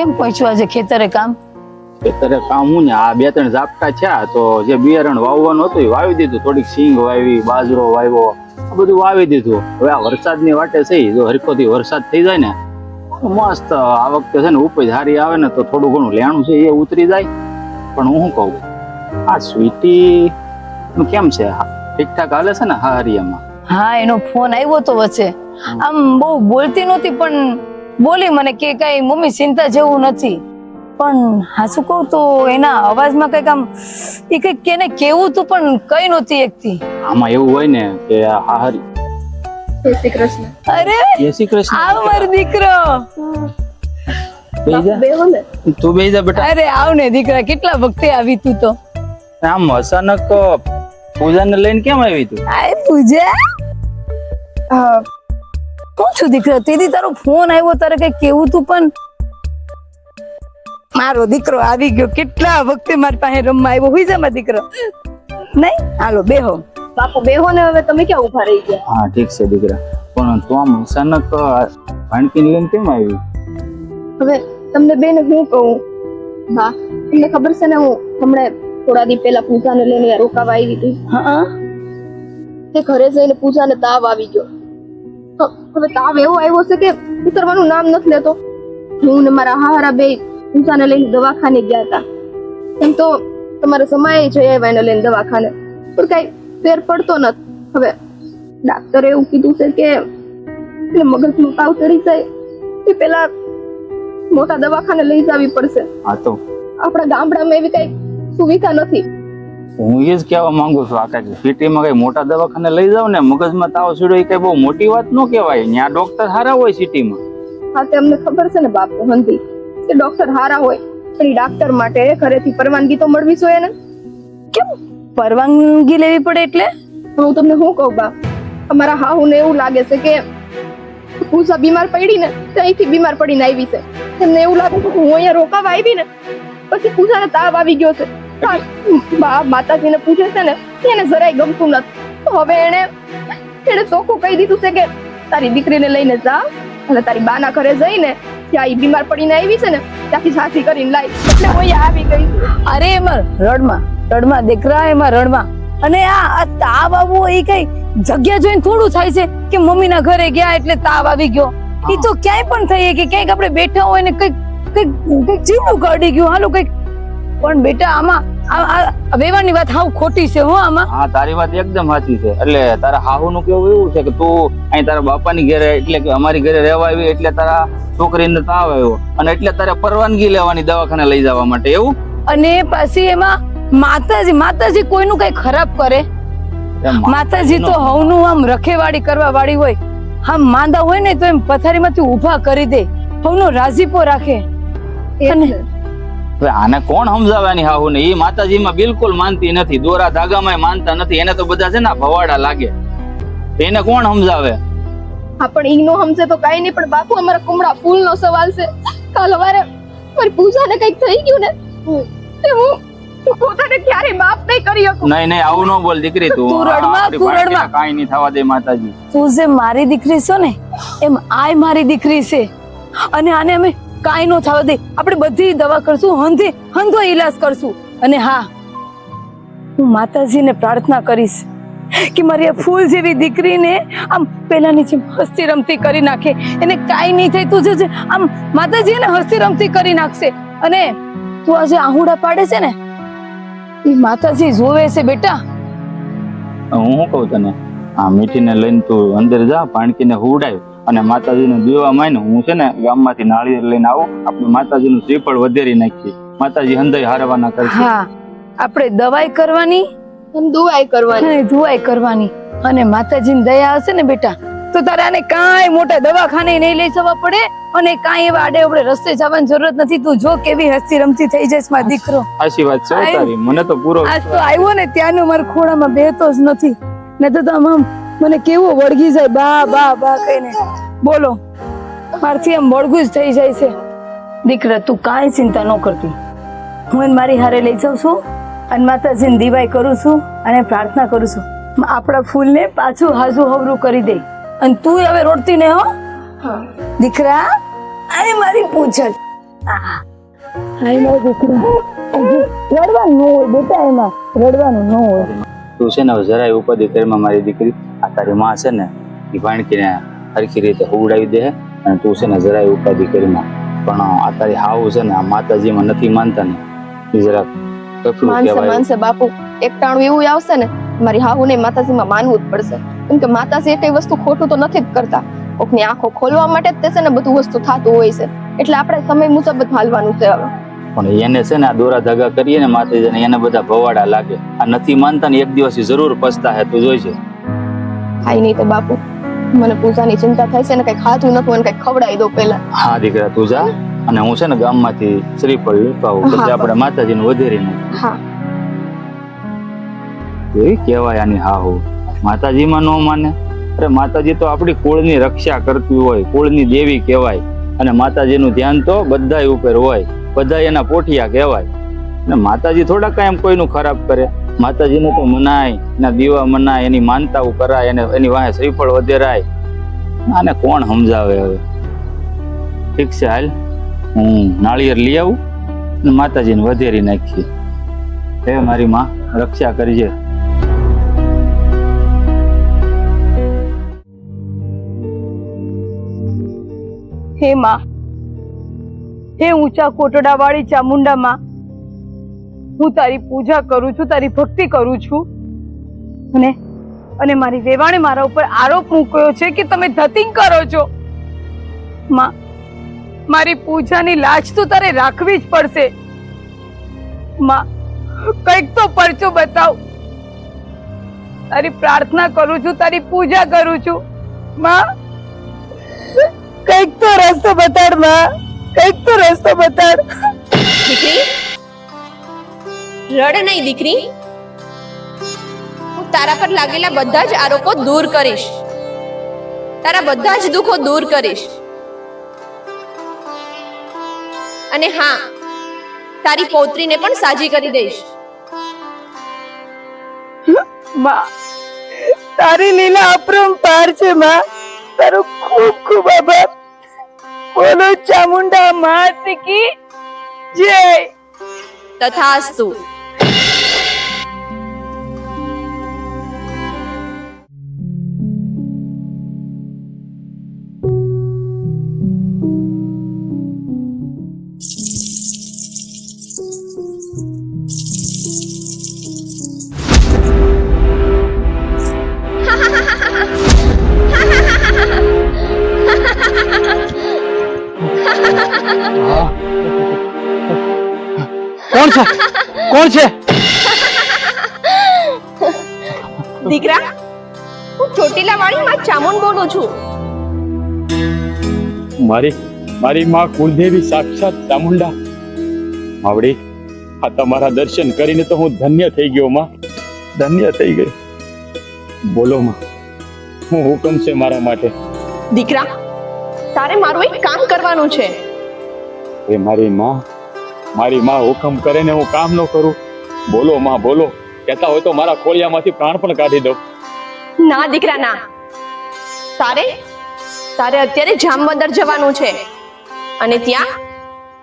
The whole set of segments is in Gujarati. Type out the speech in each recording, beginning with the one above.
કેમ પહોંચ્યું આજે ખેતરે કામ? ખેતરે કામ હું ને? આ બે ત્રણ ઝાપટા છે તો જે બિયારણ વાવવાનું હતું એ વાવી દીધું. થોડીક સિંગ વાવી બાજરો વાવ્યો. આ બધું વાવી દીધું. હવે આ વરસાદની વાટે છે જો હરખોથી વરસાદ થઈ જાય ને મસ્ત આ વખતે છે ને ઉપજ હારી આવે ને તો થોડું ઘણું લેણું છે એ ઉતરી જાય. પણ હું શું કહું? આ સ્વીટી કેમ છે? ઠીકઠાક હાલે છે ને? હા હરિયામાં. હા એનો ફોન આવ્યો તો વચ્ચે. આમ બહુ બોલતી નહોતી પણ બોલી મને કે કઈ મમ્મી ચિંતા જેવું નથી. પણ હાસુ કહું તો એના અવાજમાં કંઈક આમ એ કંઈક કેને કેવું તું પણ કઈ નહોતી એકતી આમાં એવું હોય ને કે હા જય શ્રી કૃષ્ણ. અરે જય શ્રી કૃષ્ણ. આવ મારો દીકરો. તું બેહી જા બેટા. અરે આવ ને દીકરા કેટલા વખતે આવી તું તો? આમ અચાનક પૂજાને લઈને કેમ આવી તું? આય પૂજા. હા, કોણ છું દીકરા? તેથી તારો ફોન આવ્યો તારે કઈ કેવું તું પણ? મારો દીકરો આવી ગયો. કેટલા વખતે મારી પાસે રમવા આવ્યો? હોય છે મારો દીકરો. નહીં? હાલો બેહો. બાપુ બેહો ને હવે તમે ક્યાં ઊભા રહી ગયા? હા ઠીક છે દીકરા. પણ તું આમ અચાનક ભાણકીને લઈને કેમ આવી? હવે તમને બેન હું કહું? હા તમને ખબર છે ને હું હમણાં થોડા દી પહેલા પૂજાને લઈને રોકાવા આવી હતી. હા. તે ઘરે જઈને પૂજાને તાવ આવી ગયો. તો હવે તાવ એવો આવ્યો છે કે ઉતરવાનું નામ નથી લેતો. હું ને મારા હારા બે ઊંચાને લઈને દવાખાને ગયા હતા. એમ તો તમારા સમયે જઈ આવ્યા એને લઈને દવાખાને. પણ કઈ ફેર પડતો નથી. હવે ડાક્ટરે એવું કીધું છે કે એટલે મગજમાં તાવ ચડી જાય. એ પેલા મોટા દવાખાને લઈ જવી પડશે. હા તો. આપણા ગામડામાં એવી કઈ સુવિધા નથી. હું એ જ કહેવા માંગુ છું આ સિટીમાં કઈ મોટા દવાખાને લઈ જાવ ને મગજમાં તાવ સીડો એ કઈ બહુ મોટી વાત ન કહેવાય. ત્યાં ડોક્ટર સારા હોય સિટીમાં. હા તે અમને ખબર છે ને બાપુ હંધી. કે ડોક્ટર હારા હોય પણ ડોક્ટર ડાક્ટર માટે ઘરેથી પરવાનગી તો મળવી જોઈએ ને? કેમ? પરવાનગી લેવી પડે એટલે? હું તમને શું કહું બા અમારા હાહુને એવું લાગે છે કે પૂસા બીમાર પડી ને તો અહીંથી બીમાર પડીને આવી છે. એમને એવું લાગે છે કે હું અહીંયા રોકાવા આવી ને પછી પૂસાને તાવ આવી ગયો છે. બા માતાજીને પૂછે છે ને, એને જરાય ગમતું નથી. હવે એને એને ચોખ્ખું કહી દીધું છે કે, તારી દીકરીને લઈને જા, અને તારી બાના ઘરે જઈને, ત્યાં એ બીમાર પડીને આવી છે ને, ત્યાંથી ઝાંસી કરીને લાવી એટલે હું આવી ગઈ. અરે એમાં રડમાં રડમાં, દીકરા એમાં રડમાં. અને આ આ આવવો એ કઈ જગ્યા જોઈને થોડું થાય છે કે મમ્મીના ઘરે ગયા એટલે તાવ આવી ગયો. એ તો ક્યાંય પણ થઈ કે ક્યાંક આપણે બેઠા હોય ને કંઈક કંઈક કંઈક જીવનું કરડી ગયું. હાલો કંઈક પણ બેટા આમાં વેવાની વાત હાવ ખોટી છે હો આમાં. હા તારી વાત એકદમ સાચી છે. એટલે તારા હાહુ નું કેવું એવું છે કે તું અહીં તારા બાપાની ઘરે એટલે કે અમારી ઘરે રહેવા આવી એટલે તારા છોકરીને તાવ આવ્યો. અને એટલે તારે પરવાનગી લેવાની દવાખાને લઈ જવા માટે એવું? અને પછી એમાં માતાજી માતાજી કોઈનું કઈ ખરાબ કરે? માતાજી તો હવનું આમ રખેવાળી કરવા વાળી હોય. આમ માંદા હોય ને તો એમ પથારીમાંથી ઊભા કરી દે. હવનો રાજીપો રાખે. અને-. હવે આને કોણ સમજાવવાની હાહુ ને? એ માતાજીમાં બિલકુલ માનતી નથી. દોરા ધાગામાં માનતા નથી. એને તો બધા છે ને ભવાડા લાગે. એને કોણ સમજાવે? હા પણ ઈનો સમજે તો કઈ નહીં પણ બાપુ અમારા કુમડા ફૂલ નો સવાલ છે. કાલ સવારે મારી પૂજાને કંઈક થઈ ગયું ને તે હું પોતાને ક્યારેય માફ નહીં કરી શકું. નહીં નહીં આવું ન બોલ દીકરી તું. તું રડમાં, આપણી તું બાળકીને રડમાં. કાંઈ નહીં થવા દે માતાજી. તું જે મારી દીકરી છો ને એમ આય મારી દીકરી છે. અને આને અમે કાંઈ નો થવા દે. આપણે બધી દવા કરશું, હંધે, હંધો ઈલાજ કરશું. અને હા, હું માતાજીને પ્રાર્થના કરીશ કે મારી આ ફૂલ જેવી દીકરીને આમ પેલાની જેમ હસ્તી રમતી કરી નાખે. એને કાંઈ નહીં થાય, તું જજે, આમ માતાજી એને હસ્તી રમતી કરી નાખશે. અને તું આજે આહુડા પાડે છે ને એ માતાજી જોવે છે બેટા. હું કહું તને? આ મીઠીને લઈને તું અંદર જા, પાણકીને હુડાય અને માતાજીને દીવા માય હું છે ને ગામમાંથી નાળિયેર લઈને આવું. આપણે માતાજીનું શ્રીફળ વધેરી નાખીએ. માતાજી હંધાઈ હારવાના કરશે હા આપણે દવાઈ કરવાની એમ દુવાઈ કરવાની. અને દુઆઈ કરવાની. અને માતાજીની દયા હશે ને બેટા તો તારે આને કાંઈ મોટા દવાખાને નહીં લઈ જવા પડે અને કાંઈ એવા આડે આપણે રસ્તે જવાની જરૂરત નથી. તું જો કેવી હસતી રમતી થઈ જઈશ મારો દીકરો. વાત છે તારી. મને તો પૂરો આજ તો આવ્યો ને ત્યાંનું મારા ખોળામાં બેહતો જ નથી. ને તો આમ આમ મને કેવો વળગી જાય બા બા બા કહીને. બોલો મારથી આમ વળગું જ થઈ જાય છે. દીકરા તું કાંઈ ચિંતા ન કરતી. હું એને મારી હારે લઈ જાઉં છું અને માતાજીને દિવાઈ કરું છું અને પ્રાર્થના કરું છું. આપણા ફૂલને પાછું હાજુ હવરું કરી દે. અને તું હવે રોડતી ને હો. દીકરા આય મારી પૂછલ આય મારી દીકરા. રડવાનું ન હોય બેટા એમાં રડવાનું ન હોય. તું છે ને હવે જરાય ઉપાધિ કરીમાં મારી દીકરી તારી માં છે ને એ ભાણકીને સરખી રીતે હુવડાવી દે અને તું છે ને જરાય ઉપાધિ કરીમાં પણ આ તારી હાવ છે ને આ માતાજીમાં નથી માનતા ને. એ જરાક માનસે કહેવાય. માનસે બાપુ. એકટાણું એવું આવશે ને મારી હાહુને માતાજીમાં માનવું જ પડશે. કેમ કે માતાજી એ કઈ વસ્તુ ખોટું તો નથી જ કરતા. કોકની આંખો ખોલવા માટે જ તે છે ને બધું વસ્તુ થતું હોય છે. એટલે આપણે સમય મુજબ જ હાલવાનું છે હવે. પણ એને છે ને આ દોરા ધાગા કરીએ ને માતાજીને એને બધા ભવાડા લાગે. આ નથી માનતા ને એક દિવસ જરૂર પછતા હે તું જોઈશે. થાય નહીં તો બાપુ મને પૂજાની ચિંતા થાય છે ને કઈ ખાતું નથી મને કઈ ખવડાવી દો પેલા હા દીકરા તું અને હું છે ને ગામમાંથી શ્રીફળ હા, પછી. આપણે માતાજીને વધેરી હા. એ કહેવાય આની હા હો માતાજીમાં ન માને? અરે માતાજી તો આપણી કુળની રક્ષા કરતી હોય કુળની દેવી કહેવાય. અને માતાજીનું ધ્યાન તો બધાય ઉપર હોય બધા એના પોઠિયા કહેવાય. અને માતાજી થોડા કાંઈ એમ કોઈનું ખરાબ કરે. માતાજીને તો મનાય, એના દીવા મનાય, એની માનતાઓ કરાય અને એની વાહે શ્રીફળ વધેરાય. આને કોણ સમજાવે હવે? ઠીક છે, હાલ હું નાળિયેર લઈ આવું અને માતાજીને વધેરી નાખી હે મારી માં, રક્ષા કરજે. હે માં, હે ઊંચા કોટડા વાળી ચામુંડા હું તારી પૂજા કરું છું, તારી ભક્તિ કરું છું. અને અને મારી વેવાણે મારા ઉપર આરોપ મૂક્યો છે કે તમે ધતિંગ કરો છો. માં, મારી પૂજાની લાજ તો તારે રાખવી જ પડશે. માં, કંઈક તો પરચો બતાવ. તારી પ્રાર્થના કરું છું, તારી પૂજા કરું છું. માં, કંઈક તો રસ્તો બતાડ, માં. કંઈક તો રસ્તો બતાડ. રડ નહીં દીકરી. હું તારા પર લાગેલા બધા જ આરોપો દૂર કરીશ. તારા બધા જ દુઃખો દૂર કરીશ. અને હા તારી પૌત્રીને પણ સાજી કરી દઈશ. માં તારી લીલા અપરંપાર છે માં. તારો ખૂબ ખૂબ આભાર. બોલો ચામુંડા માત કી જય. તથાસ્તુ. કોણ છે? કોણ છે? દીકરા હું ચોટીલા વાળી માં ચામુન બોલું છું. મારી મારી માં કુલદેવી સાક્ષાત ચામુંડા. માવડી આ તમારા દર્શન કરીને તો હું ધન્ય થઈ ગયો માં. ધન્ય થઈ ગયો બોલો માં હું હુકમ છે મારા માટે? દીકરા તારે મારું એક કામ કરવાનું છે. એ મારી માં મારી માં હુકમ કરે ને હું કામ ન કરું. બોલો માં બોલો. કહેતા હોય તો મારા કોળિયામાંથી પ્રાણ પણ કાઢી દો ના દીકરા ના. તારે? તારે અત્યારે જામવંદર જવાનું છે. અને ત્યાં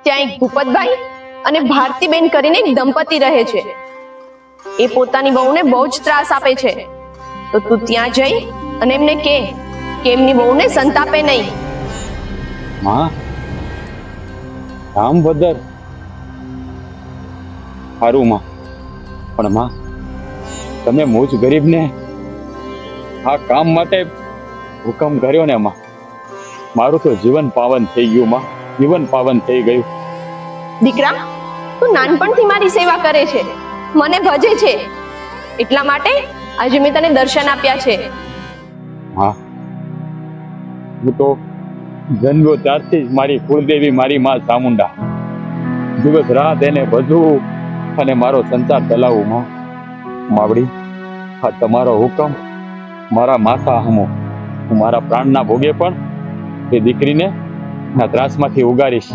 ત્યાં એક ભૂપતભાઈ અને ભારતીબેન કરીને એક દંપતી રહે છે. એ પોતાની બહુને બહુ જ ત્રાસ આપે છે. તો તું ત્યાં જઈ અને એમને કે કે એમની બહુને સંતાપે નહીં. માં રામ બદર સારું માં. પણ માં તમે મુજ ગરીબને આ કામ માટે હુકમ કર્યો ને માં? મારું તો જીવન પાવન થઈ ગયું માં. જીવન પાવન થઈ ગયું. દીકરા તું નાનપણથી મારી સેવા કરે છે. મને ભજે છે. એટલા માટે આજે મેં તને દર્શન આપ્યા છે. હા. હું તો જન્મ્યો ત્યારથી જ મારી કુળદેવી મારી માં ચામુંડા. દિવસ રાત એને બધું અને મારો સંસાર ચલાવું માવડી આ તમારો હુકમ મારા માથા હમો. હું મારા પ્રાણના ભોગે પણ એ દીકરીને ના ત્રાસમાંથી ઉગારીશ.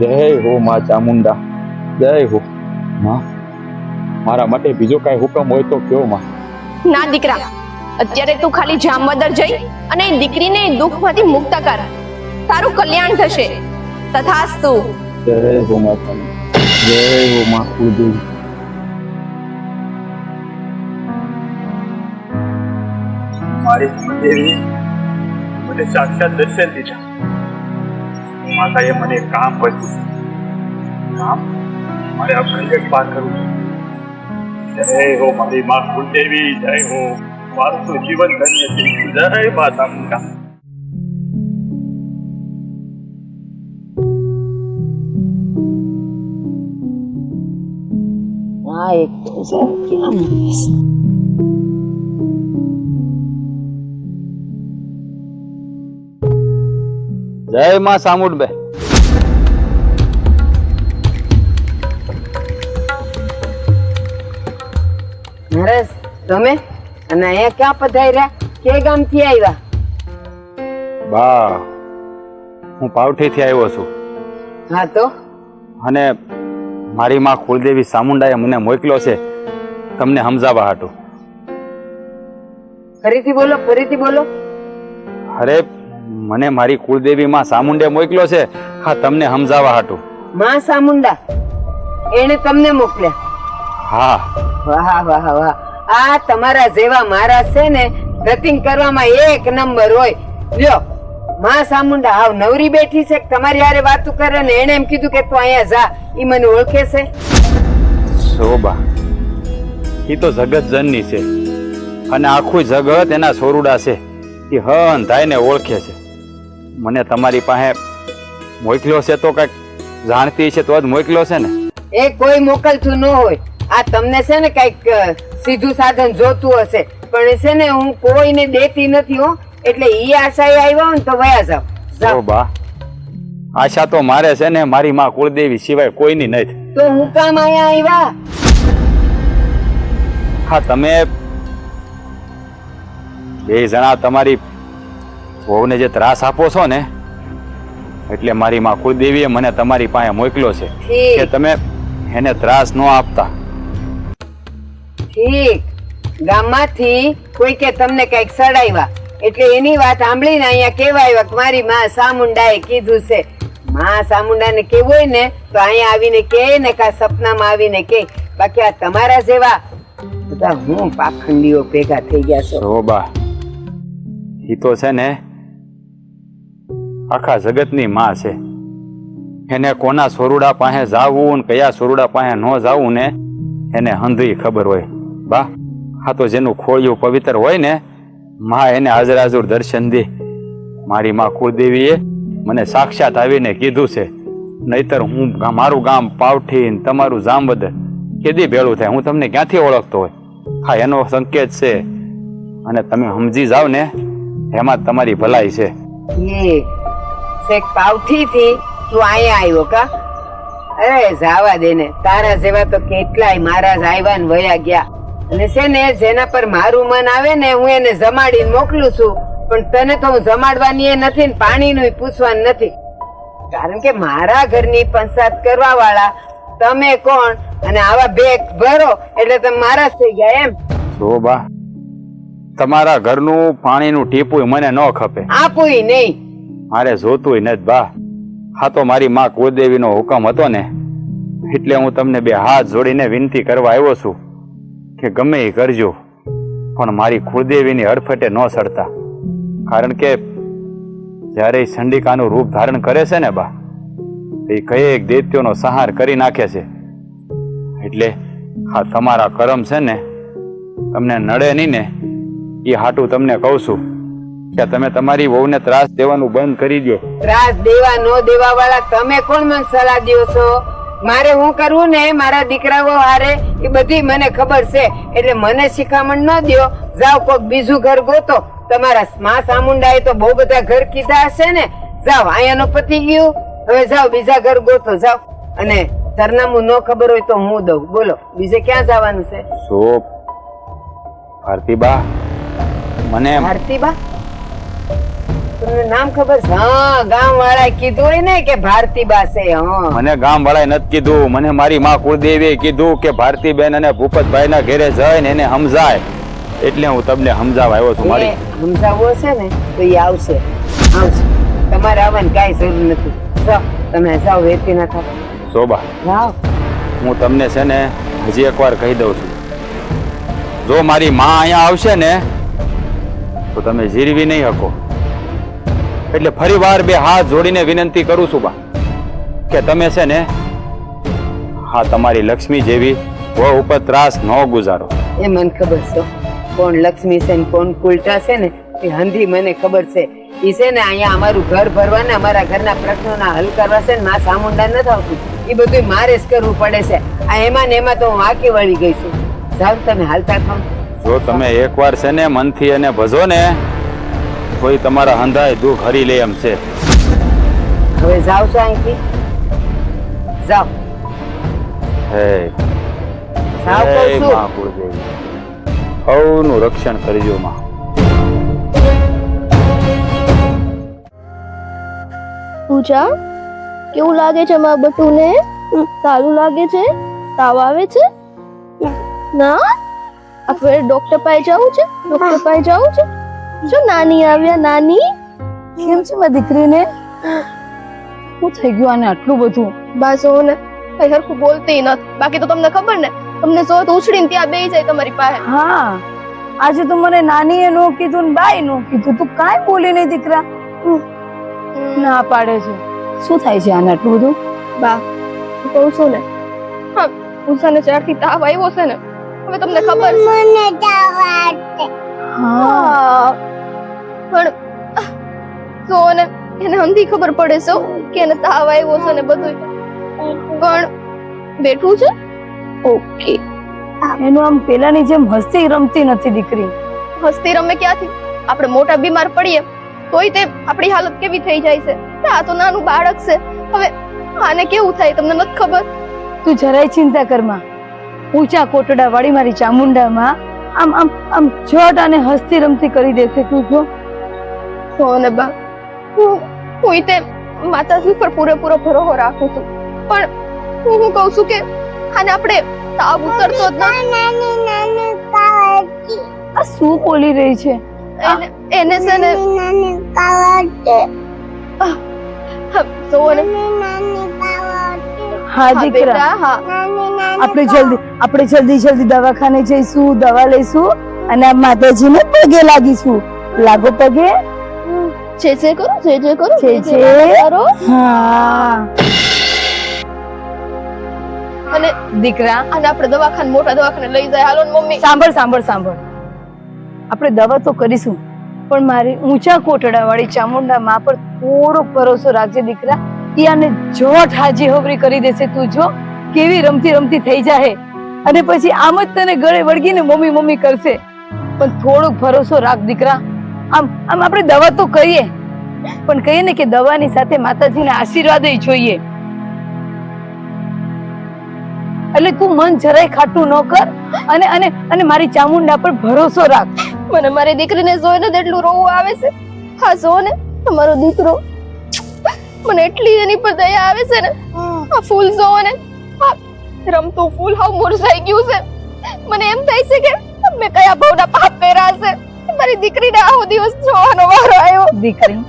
જય હો માં ચામુંડા. જય હો. માં મારા માટે બીજો કાંઈ હુકમ હોય તો કયો માં? ના દીકરા. અત્યારે તું ખાલી જામવદર જઈ અને એ દીકરીને દુઃખમાંથી મુક્ત કર. તારું કલ્યાણ થશે. તથાસ્તુ. જય હો મા કુળદેવી મારી કુળદેવી મને સાક્ષાત દર્શન દીધા માતાએ મને એક કામ કર્યું છે કામ મારે અખંડ પાર કરવું છે જય હો મારી મા કુળદેવી જય હો મારું તો જીવન ધન્ય થઈ ગયું જય માતા છે જય માં સામુડ બે. નરેશ તમે? અને અહીંયા ક્યાં પધાર્યા? કે ગામથી આવ્યા? બા હું પાવઠીથી આવ્યો છું. હા તો? અને મારી માં કુળદેવી સામુંડાએ મને મોકલ્યો છે. તમને સમજાવવા હાટું. ફરીથી બોલો ફરીથી બોલો. અરે મને મારી કુળદેવી માં સામુંડે મોકલ્યો છે. હા તમને સમજાવવા હાટું. માં સામુંડા એને તમને મોકલ્યા. હા. વાહ વાહ વાહ આ તમારા જેવા મારા છે ને રતિંગ કરવામાં એક નંબર હોય. લ્યો. માં સામુંડા આવ નવરી બેઠી છે તમારી હારે વાતું કરે ને એને એમ કીધું કે તું અહીંયા જા ઈ મને ઓળખે છે? શોભા એ તો જગત જનની છે. અને આખું જગત એના સોરુડા છે. એ હન થાય ને ઓળખે છે. મને તમારી પાસે મોકલ્યો છે તો કંઈક જાણતી છે તો જ મોકલ્યો છે ને? એ કોઈ મોકલતું ન હોય. આ તમને છે ને કંઈક સીધું સાધન જોતું હશે. પણ એ છે ને હું કોઈને દેતી નથી હો. એટલે ઈ આશા આવ્યો ને તો વયા જાવ જાવ બા આશા તો મારે છે ને મારી માં કુળદેવી સિવાય કોઈની નથી. તો હું કામ અહીંયા આવ્યા? હા તમે બે જણા તમારી વહુને જે ત્રાસ આપો છો ને એટલે મારી માં કુળદેવીએ મને તમારી પાસે મોકલ્યો છે કે તમે એને ત્રાસ ન આપતા. ઠીક. ગામમાંથી કોઈ કે તમને કંઈક સડાવ્યા. એટલે એની વાત સાંભળીને અહીંયા કેવાય મારી માં સામુંડાએ કીધું છે. માં સામુંડાને કેવું હોય ને, તો અહીંયા આવીને કે ને કા સપનામાં આવીને કે બાકી આ તમારા જેવા બધા હું પાખંડીઓ ભેગા થઈ ગયા છો. શોભા એ તો છે ને આખા જગતની માં છે. એને કોના સોરુડા પાસે જાવું ને કયા સોરુડા પાસે ન જાવું ને, એને હંધી ખબર હોય. બા, આ તો જેનું ખોળિયું પવિત્ર હોય ને માં એને હાજર હાજર દર્શન દે. મારી માં કુળદેવીએ મને સાક્ષાત આવીને કીધું છે, નહીતર હું મારું ગામ પાવઠી ને તમારું જામબદર કેદી ભેળું થાય? હું તમને ક્યાંથી ઓળખતો હોય? હા, એનો સંકેત છે. અને તમે સમજી જાવ ને, એમાં તમારી ભલાઈ છે. શેખ પાવઠી થી તું અહીંયા આવ્યો કા? અરે, જાવા દે ને. તારા જેવા તો કેટલાય મહારાજ આવ્યા ને વયા ગયા. અને છે ને જેના પર મારું મન આવે ને હું એને જમાડીને મોકલું છું. પણ તને તો હું જમાડવાની એ નથી ને પાણીનું પૂછવાનું નથી. કારણ કે મારા ઘરની પંચાયત કરવા વાળા તમે કોણ? અને આવા બેગ ભરો એટલે તમે મારા થઈ ગયા એમ. જો બા તમારા ઘરનું પાણીનું ટીપું મને ન ખપે. આપું નહીં. મારે જોતું નથી બા. હા તો મારી માં કુળદેવીનો હુકમ હતો ને એટલે હું તમને બે હાથ જોડીને વિનંતી કરવા આવ્યો છું. કે ગમે એ કરજો, પણ મારી કુળદેવીની હડફટે ન સડતા. કારણ કે જ્યારે એ ચંડિકાનું રૂપ ધારણ કરે છે ને બા, એ કયેક દૈત્યોનો સંહાર કરી નાખે છે. એટલે આ તમારા કરમ છે ને, તમને નડે નહીં ને, એ હાટું તમને કહું છું કે તમે તમારી વહુને ત્રાસ દેવાનું બંધ કરી દો ત્રાસ દેવા ન દેવા વાળા તમે કોણ મને સલાહ દો છો? મારે હું કરવું ને મારા દીકરાઓ હારે એ બધી મને ખબર છે. એટલે મને શિખામણ ન દો જાઓ કોઈક બીજું ઘર ગોતો. તમારા મા સામુંડાએ તો બહુ બધા ઘર કીધા હશે ને. જાઓ અહીંયાનો પતિ ગયું. હવે જાઓ બીજા ઘર ગોતો. જાઓ. અને સરનામું ન ખબર હોય તો હું દઉં. બોલો બીજે ક્યાં જવાનું છે? સો ભારતીબા મને ભારતીબા તમને નામ ખબર છે? હા ગામ વાળા કીધું ને કે ભારતી બાસે હા. મને ગામ વાળા નથી કીધું. મને મારી માં કુળદેવીએ કીધું કે ભારતી બેન અને ભૂપતભાઈ ના ઘેરે ને એને સમજાય. એટલે હું તમને સમજાવ આવ્યો છું મારી. સમજાવવો છે ને તો એ આવશે. આવશે. તમારે આવવાની કાંઈ જરૂર નથી. જાઓ તમે જાઓ વેતી ના થાવ. શોભા હું તમને છે ને હજી એકવાર કહી દઉં છું. જો મારી માં અહીંયા આવશે ને તો તમે જીરવી નહીં શકો. એટલે ફરી વાર બે હાથ જોડીને વિનંતી કરું છું બા કે તમે છે ને હા તમારી લક્ષ્મી જેવી વહુ ઉપર ત્રાસ ન ગુજારો. એ મને ખબર છે. કોણ લક્ષ્મી છે ને કોણ કુલટા છે ને એ હંધી મને ખબર છે. ઈ છે ને અહીંયા અમારું ઘર ભરવા ને અમારા ઘરના પ્રશ્નોના હલ કરવા છે ને માં સામુંડા નથી આવતું. એ બધું મારે જ કરવું પડે છે. આ એમાં ને એમાં તો હું વાંકી વળી ગઈ છું. ને તમે હાલતા થાવ. જો તમે એકવાર છે ને મનથી એને ભજો ને કોઈ તમારા હંધાય દુઃખ હરી લે એમ છે. હવે જાઓ છો અહીંથી? જાઓ. હે. કહું છું. સૌનું રક્ષણ કરજો માં. પૂજા કેવું લાગે છે મા બટુને? સારું લાગે છે? તાવ આવે છે? ના? આપણે ડોક્ટર પાસે જવું છે? ડોક્ટર પાસે જવું છે? જો નાની આવ્યા નાની? કેમ છે મારી દીકરીને? શું થઈ ગયું આને આટલું બધું? બસ હું ને કઈ હરખું બોલતી નથી. બાકી તો તમને ખબર ને તમને જો તો ઉછળીને ત્યાં બેસી જાય તમારી પાસે. હા આજે તો મને નાની એ નો કીધું ને બાઈ નો કીધું. તું કાંઈ બોલી નહીં દીકરા. ના પાડે છે. શું થાય છે આને આટલું બધું? બા હું કહું છું ને હા ઉષાને જ્યારથી તાવ આવ્યો છે ને હવે તમને ખબર મને તાવ આવે હા. પણ જો એને હંધી ખબર પડે છે કે એને તાવ આવ્યો છે ને બધું પણ બેઠું છે? ઓકે. એનું આમ પેલાની જેમ હસતી રમતી નથી દીકરી. હસતી રમે ક્યાંથી? આપણે મોટા બીમાર પડીએ તોય તે આપણી હાલત કેવી થઈ જાય છે? આ તો નાનું બાળક છે. હવે આને કેવું થાય તમને નથી ખબર? તું જરાય ચિંતા કરમાં ઊંચા કોટડા વાળી મારી ચામુંડામાં આમ આમ આમ જટ અને હસતી રમતી કરી દેશે તું જો. જો ને બા હું હું તે માતાજી પર પૂરેપૂરો ભરોસો રાખું છું. પણ હું હું કહું છું કે આને આપણે તાવ ઉતરતો જ નથી આ શું બોલી રહી છે? એને છે ને હા, દીકરા. હા. આપણે જલ્દી આપણે જલ્દી જલ્દી દવાખાને જઈશું દવા લઈશું અને આ માતાજીને પગે લાગીશું. લાગો પગે. જે જે કરો જે જે કરો જે. જે કરો હા અને દીકરા અને આપણે દવાખાને મોટા દવાખાને લઈ જાય. હાલો મમ્મી. સાંભળ સાંભળ સાંભળ. આપણે દવા તો કરીશું પણ મારી ઊંચા કોટડા વાળી ચામુંડા માં પર થોડો ભરોસો રાખજે દીકરા. ઈ આને જોટ હાજી હોવરી કરી દેશે તું જો કેવી રમતી રમતી થઈ જાય અને પછી આમ જ તને ગળે વળગીને મમ્મી મમ્મી કરશે. પણ થોડોક ભરોસો રાખ દીકરા. આમ આમ આપણે દવા તો કરીએ પણ કહીએ ને કે દવાની સાથે માતાજીના આશીર્વાદ જોઈએ. એટલે તું મન જરાય ખાટું ન કર, અને અને અને મારી ચામુંડા પર ભરોસો રાખ. મને મારી દીકરીને જોઈને જ એટલું રોવું આવે છે. હા, જો ને તમારો દીકરો. મને એટલી એની પર દયા આવે છે ને. આ ફૂલ જોવો ને રમતું ફૂલ હાવ મુરઝાઈ ગયું છે. મને એમ થાય છે કે મેં કયા ભાવના પાપ કર્યા છે. મારી દીકરીને આવો દિવસ જોવાનો વારો આવ્યો. દીકરી,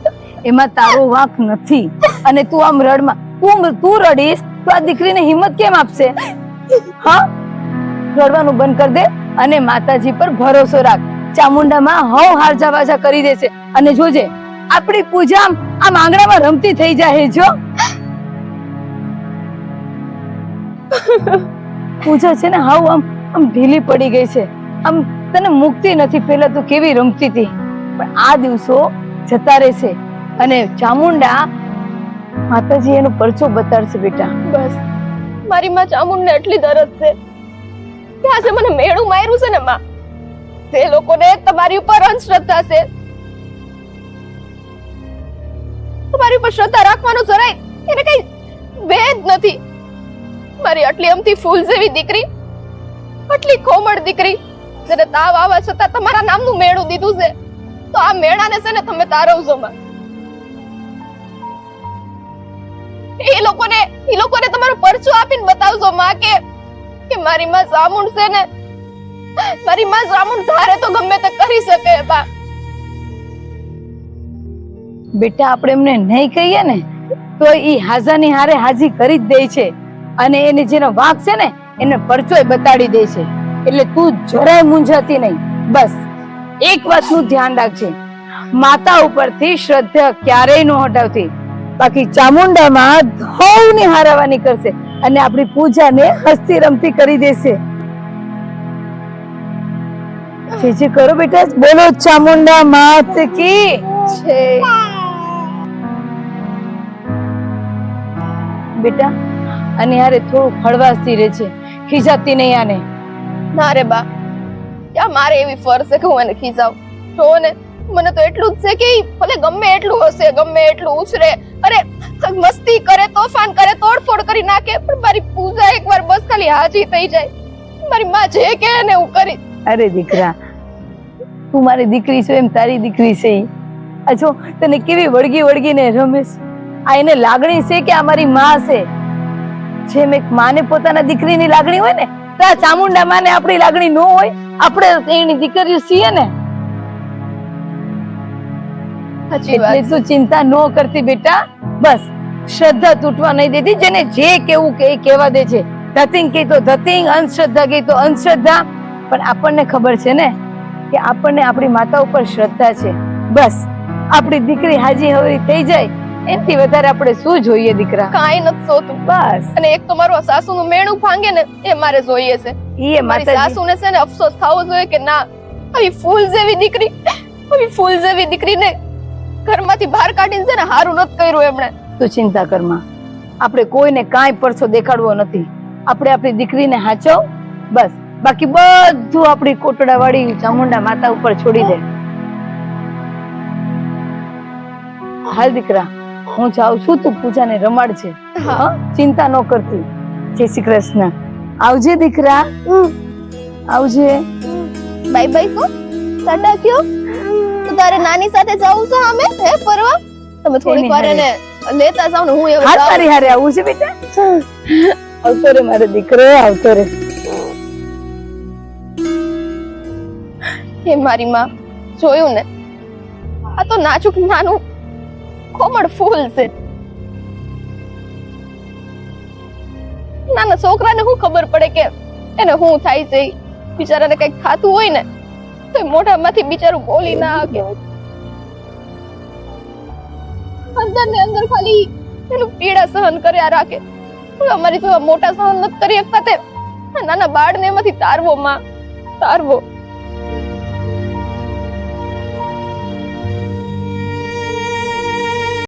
એમાં તારો વાંક નથી. અને તું આમ રડમાં, તું તું રડીશ, તો આ દીકરીને હિંમત કેમ આપશે? હા? રડવાનું બંધ કર દે અને માતાજી પર ભરોસો રાખ. ચામુંડામાં હવ હારજા બાજા કરી દેશે. અને જોજે, આપણી પૂજા આમ આંગણામાં રમતી થઈ જાય જો પૂજા છે ને, હાવ આમ આમ ઢીલી પડી ગઈ છે. આમ તને મુક્તિ નથી પેલા તું કેવી રમતી હતી? પણ આ દિવસો જતા રહેશે અને ચામુંડા માતાજી એનો પરચો બતાડશે બેટા. બસ, મારી માં ચામુંડને એટલી દરદ છે કે આજે મને મેળું માર્યું છે ને માં. તે લોકોને તમારી ઉપર અંધશ્રદ્ધા છે. તમારી ઉપર શ્રદ્ધા રાખવાનો જરાય એને કઈ ભેદ નથી. મારી આટલી અમથી ફૂલ જેવી દીકરી, આટલી કોમળ દીકરી જેને તાવ આવવા છતાં તમારા નામનું મેળું દીધું છે. તો આ મેળાને છે ને તમે તારવજો માં એ લોકોને એ લોકોને તમારો પરચો આપીને બતાવજો માં કે કે મારી માં જામુન છે ને, મારી માં જામુન ધારે તો ગમે તે કરી શકે બા. બેટા, આપણે એમને નહીં કહીએ ને, તો ઈ હાજાની હારે હાજી કરી જ દે છે. અને એને જેનો વાંક છે ને, એને પરચોય બતાડી દે છે. એટલે તું જરાય મૂંઝાતી નહીં. બસ, એક વાતનું ધ્યાન રાખજે. માતા ઉપરથી શ્રદ્ધા ક્યારેય ન હટાવતી. બાકી ચામુંડામાં ધૌની હારાવાની કરશે અને આપણી પૂજાને હસ્તી રમતી કરી દેશે. જે જે કરો બેટા, બોલો ચામુંડા માત કી છે. બેટા, અને યારે થોડું હળવાશથી રહે છે ખીજાતી નહીં આને. ના રે બા. ક્યાં મારે એવી ફરજ છે કે હું એને ખીજાવ? જો ને, મને તો એટલું જ છે કે ભલે ગમે એટલું હશે, ગમે એટલું ઉછરે, અરે મસ્તી કરે, તોફાન કરે, તોડફોડ કરી નાખે, પણ મારી પૂજા એકવાર બસ ખાલી હાજી થઈ જાય. મારી માં જે કે ને હું કરી. અરે દીકરા, તું મારી દીકરી છો એમ તારી દીકરી છે. આ જો, તને કેવી વળગી વળગીને રમેશ? આ એને લાગણી છે કે આ મારી માં છે? જેમ એક માને પોતાના દીકરીની લાગણી હોય ને તો ચામુંડા માને આપણી લાગણી ન હોય આપણે એની દીકરીઓ છીએ ને. એટલે તું ચિંતા ન કરતી બેટા. બસ શ્રદ્ધા તૂટવા નહીં દેતી જેને જે કેવું કે એ કહેવા દે છે. ધતિંગ કે તો ધતિંગ અંધશ્રદ્ધા કે તો અંધશ્રદ્ધા. પણ આપણને ખબર છે ને કે આપણને આપણી માતા ઉપર શ્રદ્ધા છે. બસ આપણી દીકરી હાજી હવે થઈ જાય એનાથી વધારે આપણે શું જોઈએ દીકરા? કાઈ નથી જોતું બસ. અને એક તો મારું સાસુ નું મેણું ભાંગે ને એ મારે જોઈએ છે. એ મારી સાસુ ને છે ને અફસોસ થવો જોઈએ કે ના આવી ફૂલ જેવી દીકરી આવી ફૂલ જેવી દીકરીને ઘરમાંથી બહાર કાઢીને છે ને હારું નથી કર્યું એમણે. તું ચિંતા કરમાં આપણે કોઈને કાંઈ પરસો દેખાડવો નથી. આપણે આપણી દીકરીને હાચો બસ. બાકી બધું આપણી કોટડાવાળી ચામુંડા માતા ઉપર છોડી દે. હાલ દીકરા. હું જાઉં છું તું પૂજાને રમાડજે. હા. ચિંતા ન કરતી. જય શ્રી કૃષ્ણ. આવજે દીકરા. આવજે. બાય બાય કો ટાટા કયો તું તારે નાની સાથે જાઉં છે અમે હે પરવા તમે થોડીક વાર એને લેતા જાવ ને હું એવું હા તારી હારે આવું છે બેટા? આવતો રે મારો દીકરો આવતો રે. હે મારી માં જોયું ને? આ તો નાચુક નાનું કોમળ ફૂલ છે. નાના છોકરાને શું ખબર પડે કે એને શું થાય છે? બિચારાને કંઈક ખાતું હોય ને, તો મોઢામાંથી બિચારું બોલી ના આવે અંદર ને અંદર ખાલી એનું પીડા સહન કર્યા રાખે. અમારી જેવા મોટા સહન નથી કરી શકતા તે. નાના બાળને એમાંથી તારવો માં. તારવો.